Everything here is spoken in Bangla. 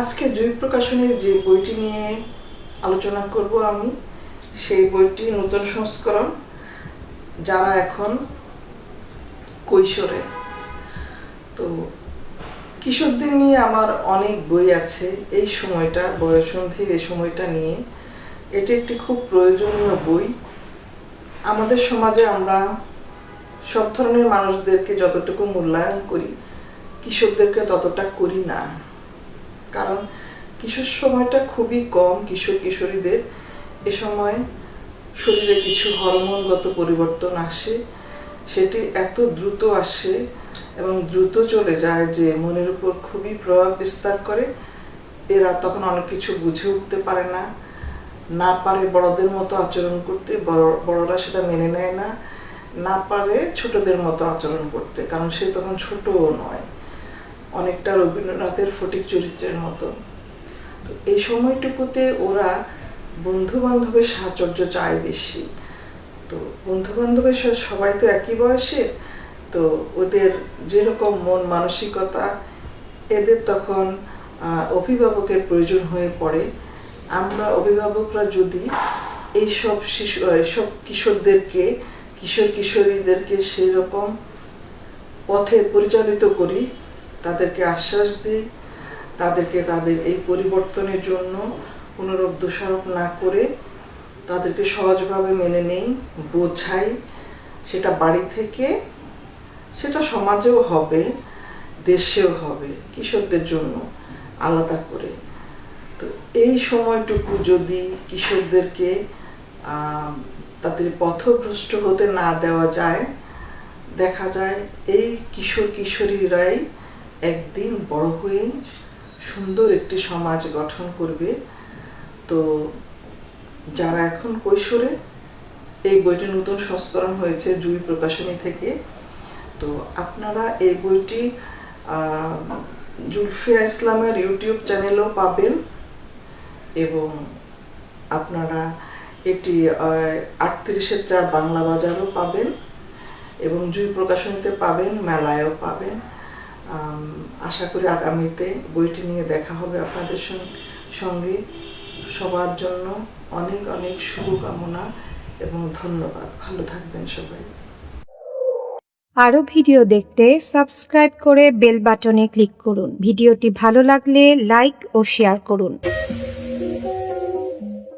আজকে জুই প্রকাশনের যে বইটি নিয়ে আলোচনা করব আমি, সেই বইটি নতুন সংস্করণ, যারা এখন কৈশোরে। তো কিশোরদের নিয়ে আমার অনেক বই আছে, এই সময়টা, বয়সন্ধির এই সময়টা নিয়ে। এটি একটি খুব প্রয়োজনীয় বই। আমাদের সমাজে আমরা সব ধরনের মানুষদেরকে যতটুকু মূল্যায়ন করি কিশোরদেরকে ততটা করি না। কারণ কিশোর সময়টা খুবই কম কিশোর কিশোরীদের। এ সময় শরীরে কিছু হরমোনগত পরিবর্তন আসে, সেটি এত দ্রুত আসে এবং দ্রুত চলে যায় যে মনের উপর খুবই প্রভাব বিস্তার করে। এরা তখন অনেক কিছু বুঝে উঠতে পারে না। না পারে বড়দের মতো আচরণ করতে, বড়, বড়রা সেটা মেনে নেয় না। না পারে ছোটদের মতো আচরণ করতে, কারণ সে তখন ছোটও নয়। অনেকটা রবীন্দ্রনাথের ফটিক চরিত্রের মতো। তো এই সময়টুকুতে ওরা বন্ধু বান্ধবের সাহচর্য চায় বেশি। তো বন্ধু বান্ধবের সবাই তো একই বয়সের, তো ওদের যেরকম মন মানসিকতা, এদের তখন অভিভাবকের প্রয়োজন হয়ে পড়ে। আমরা অভিভাবকরা যদি এইসব শিশু এইসব কিশোরদেরকে, কিশোর কিশোরীদেরকে সেই রকম পথে পরিচালিত করি তাদেরকে আশ্বাস দিই তাদেরকে তাদের এই পরিবর্তনের জন্য পুনরূপ দোষারোপ না করে তাদেরকে সহজভাবে মেনে নেই বোঝাই সেটা বাড়ি থেকে সেটা সমাজেও হবে দেশেও হবে কিশোরদের জন্য আলাদা করে। তো এই সময়টুকু যদি কিশোরদেরকে আহ, তাদের পথভ্রষ্ট হতে না দেওয়া যায় দেখা যায় এই কিশোর কিশোরীরাই একদিন বড় হয়ে সুন্দর একটি সমাজ গঠন করবে। তো যারা এখন কৈশোরে, এই বইটি নতুন সংস্করণ হয়েছে জুই প্রকাশনী থেকে। তো আপনারা এই বইটি জুলফিয়া ইসলামের ইউটিউব চ্যানেলও পাবেন এবং আপনারা এটি আটত্রিশের চার বাংলা বাজারও পাবেন এবং জুই প্রকাশনীতে পাবেন, মেলায়ও পাবেন। আশা করি আগামীতে বইটি নিয়ে দেখা হবে আপনাদের সঙ্গে। সবার জন্য অনেক অনেক শুভকামনা এবং ধন্যবাদ। ভালো থাকবেন সবাই। আরও ভিডিও দেখতে সাবস্ক্রাইব করে বেল বাটনে ক্লিক করুন। ভিডিওটি ভালো লাগলে লাইক ও শেয়ার করুন।